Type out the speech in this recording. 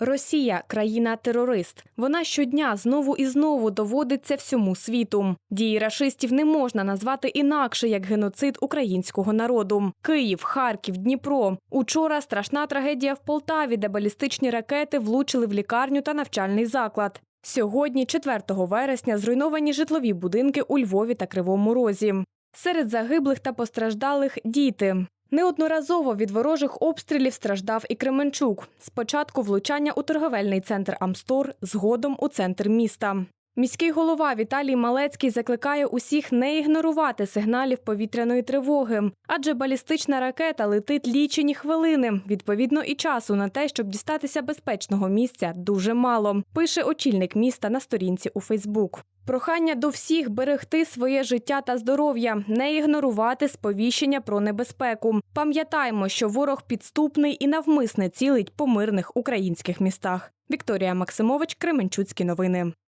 Росія країна-терорист. Вона щодня знову і знову доводиться всьому світу. Дії рашистів не можна назвати інакше як геноцид українського народу. Київ, Харків, Дніпро. Учора страшна трагедія в Полтаві, де балістичні ракети влучили в лікарню та навчальний заклад. Сьогодні, 4 вересня, зруйновані житлові будинки у Львові та Кривому Розі. Серед загиблих та постраждалих діти. Неодноразово від ворожих обстрілів страждав і Кременчук. Спочатку влучання у торговельний центр Амстор, згодом у центр міста. Міський голова Віталій Малецький закликає усіх не ігнорувати сигналів повітряної тривоги, адже балістична ракета летить лічені хвилини. Відповідно, і часу на те, щоб дістатися безпечного місця, дуже мало. Пише очільник міста на сторінці у Фейсбук. Прохання до всіх берегти своє життя та здоров'я, не ігнорувати сповіщення про небезпеку. Пам'ятаймо, що ворог підступний і навмисне цілить по мирних українських містах. Вікторія Максимович, Кременчуцькі новини.